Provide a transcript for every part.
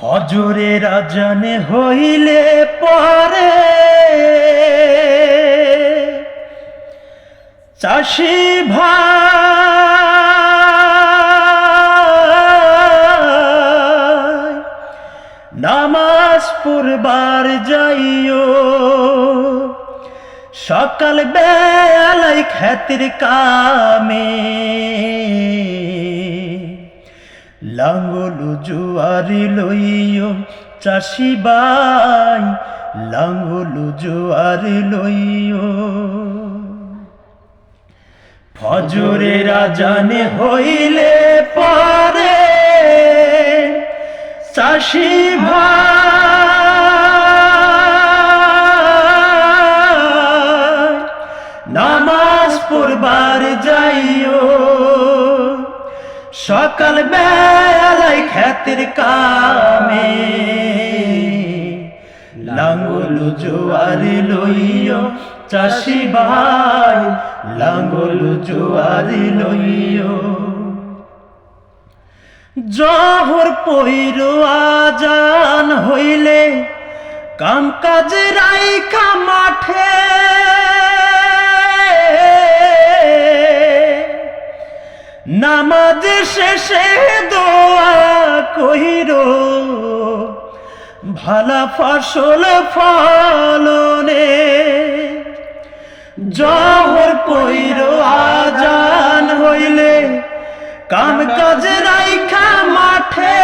ফজরের আজানে হইলে পরে চাষি ভাই নামাজ পড়বার যাইও। সকাল বেলায় খ্যাতির কামে লাঙ্গল জোয়ারি লইও চাষি বাই লাঙ্গল জোয়ারি লইও। ফজরের আজানে হইলে পরে চাষি ভাই, নামাজ পড়বার যাইও সকাল বেলায় খ্যাতির কামে লাঙ্গল জোয়ারি লইও চাষি ভাই, লাঙ্গল জোয়ারি লইও। জহর পৈর আজান হইলে কাম কাজে রাইখা মাঠে শেষে দোয়া কইর, ভালা ফসল ফলনে জহর পৈর আজান হইলে কাম কাজ রাইখা মাঠে।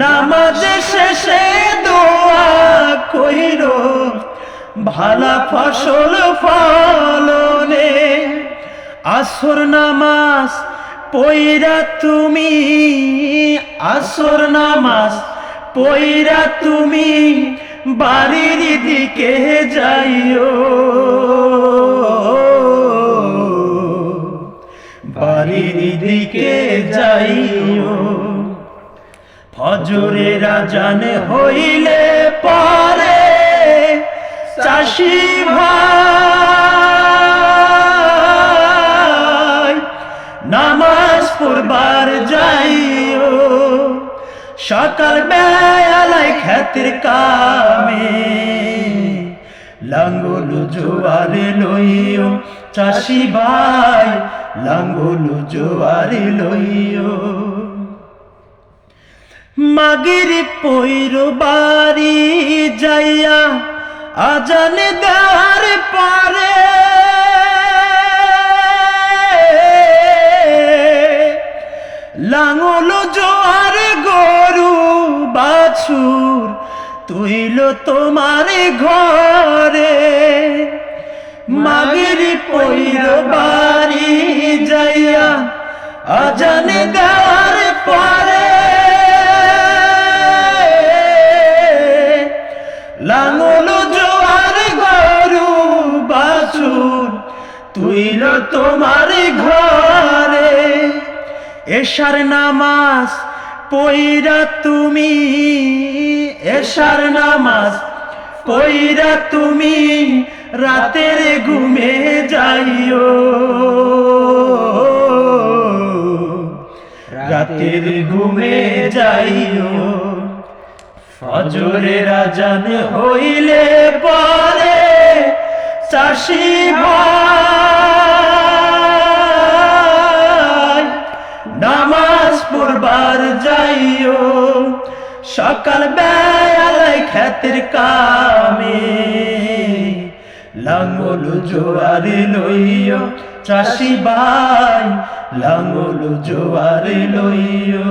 নামাজ শেষে দোয়া কইর, ভালা ফসল ফলনে আসর নামাজ পইরা তুমি, আসর নামাজ পইরা তুমি বাড়ির দিকে যাইও। বাড়ির দিকে যাইও। ফজরের জানে হইলে পরে চাষি ভাই সকাল বেলায় খ্যাতির কামে। লাঙ্গল জোয়ারে লইও, চাষি ভাই, লাঙ্গল জোয়ারে লইও। মাগির পৈর বাড়ি যাইয়া আজান দেওয়ার পারে তুইল তোমার ঘরে মাগির পৈর বাড়ি যাইয়া আজান দেওয়ার পরে লাঙল জোয়ার গরু বাছুর তুইল তোমার ঘরে। এশার নামাজ পইরা তুমি এশার নামাজ, পইরা তুমি রাতের ঘুমে যাইও। রাতের ঘুমে যাইও। ফজরের আজান হইলে পরে চাষি ভাই সকাল বেলায় খ্যাতির কামে। লাঙ্গল জোয়ারে লইও চাষি বাই লাঙ্গল জোয়ারে লইও